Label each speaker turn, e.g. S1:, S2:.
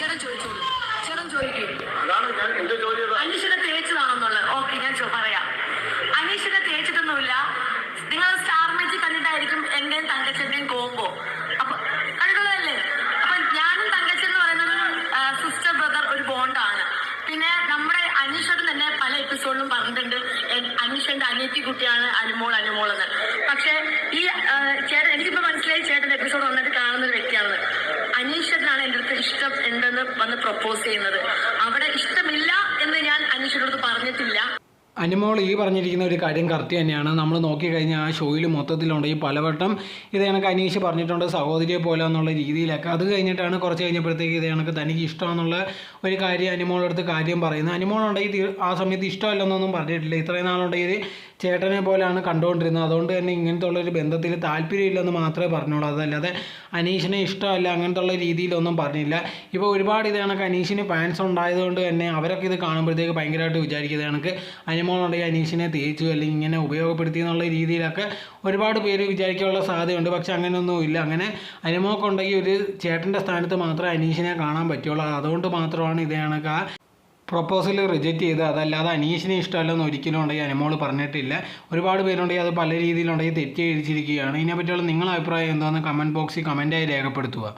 S1: ചേട്ടൻ ചോദിച്ചോളൂ. ചേട്ടൻ ചോദിക്കൂ. അനീഷിനെ തേച്ചതാണെന്നുള്ളത്. ഓക്കെ ഞാൻ പറയാം. അനീഷിനെ തേച്ചിട്ടൊന്നുമില്ല. നിങ്ങൾ സ്റ്റാർ മാജിക് കണ്ടിട്ടായിരിക്കും എന്റെയും തങ്കച്ചന്റെയും കോമ്പോ അപ്പൊ കണ്ടിട്ടുള്ളതല്ലേ അപ്പൊ ഞാനും തങ്കച്ചൻ എന്ന് പറയുന്നത് സിസ്റ്റർ ബ്രദർ ഒരു ബോണ്ടാണ് പിന്നെ നമ്മുടെ അനീഷേട്ടൻ തന്നെ പല എപ്പിസോഡിലും പറഞ്ഞിട്ടുണ്ട് അനീഷന്റെ അനിയത്തി കുട്ടിയാണ് അനുമോൾ അനുമോൾ എന്ന്. പക്ഷെ ഈ ഇഷ്ടം ഉണ്ടെന്ന് വന്ന് പ്രപ്പോസ് ചെയ്യുന്നത്. അവിടെ ഇഷ്ടമില്ല എന്ന് ഞാൻ അനീഷിന്റെ പറഞ്ഞിട്ടില്ല.
S2: അനുമോൾ ഈ പറഞ്ഞിരിക്കുന്ന ഒരു കാര്യം കറക്റ്റ് തന്നെയാണ്. നമ്മൾ നോക്കിക്കഴിഞ്ഞാൽ ആ ഷോയിൽ മൊത്തത്തിലുണ്ട്. ഈ പലവട്ടം ഇത് കണക്ക് അനീഷ് പറഞ്ഞിട്ടുണ്ട് സഹോദരിയെ പോലെ എന്നുള്ള രീതിയിലൊക്കെ. അത് കഴിഞ്ഞിട്ടാണ് കുറച്ച് കഴിഞ്ഞപ്പോഴത്തേക്ക് ഇത് കണക്ക് തനിക്ക് ഇഷ്ടമെന്നുള്ള ഒരു കാര്യം അനുമോളുടെ അടുത്ത് കാര്യം പറയുന്നത്. അനുമോളുണ്ടെങ്കിൽ ആ സമയത്ത് ഇഷ്ടമല്ലെന്നൊന്നും പറഞ്ഞിട്ടില്ല. ഇത്രയും നാളുണ്ടെങ്കിൽ ചേട്ടനെ പോലെയാണ് കണ്ടുകൊണ്ടിരുന്നത്. അതുകൊണ്ട് തന്നെ ഇങ്ങനത്തെ ഉള്ളൊരു ബന്ധത്തിൽ താല്പര്യമില്ലെന്ന് മാത്രമേ പറഞ്ഞുള്ളൂ അതല്ലാതെ അനീഷിനെ ഇഷ്ടമല്ല അങ്ങനത്തെ ഉള്ള രീതിയിലൊന്നും പറഞ്ഞില്ല. ഇപ്പോൾ ഒരുപാട് ഇത് കണക്ക് അനീഷിന് ഫാൻസ് ഉണ്ടായതുകൊണ്ട് തന്നെ അവരൊക്കെ ഇത് കാണുമ്പോഴത്തേക്ക് ഭയങ്കരമായിട്ട് വിചാരിക്കുന്നത് കണക്ക് അനിമോളുണ്ടെങ്കിൽ അനീഷിനെ തേച്ചു അല്ലെങ്കിൽ ഇങ്ങനെ ഉപയോഗപ്പെടുത്തി എന്നുള്ള രീതിയിലൊക്കെ ഒരുപാട് പേര് വിചാരിക്കാനുള്ള സാധ്യതയുണ്ട്. പക്ഷെ അങ്ങനെയൊന്നുമില്ല. അങ്ങനെ അനിമോക്കുണ്ടെങ്കിൽ ഒരു ചേട്ടന്റെ സ്ഥാനത്ത് മാത്രമേ അനീഷിനെ കാണാൻ പറ്റുള്ളൂ. അതുകൊണ്ട് മാത്രമാണ് ഇത് കണക്ക് ആ പ്രപ്പോസൽ റിജക്റ്റ് ചെയ്ത് അതല്ലാതെ അനീഷിനെ ഇഷ്ടമല്ലെന്ന് ഒരിക്കലും ഉണ്ടെങ്കിൽ അനുമോൾ പറഞ്ഞിട്ടില്ല. ഒരുപാട് പേരുണ്ടെങ്കിൽ അത് പല രീതിയിലുണ്ടെങ്കിൽ തെറ്റിദ്ധരിച്ചിരിക്കുകയാണ്. ഇതിനെപ്പറ്റിയുള്ള നിങ്ങളുടെ അഭിപ്രായം എന്താണെന്ന് കമന്റ് ബോക്സിൽ കമന്റായി രേഖപ്പെടുത്തുക.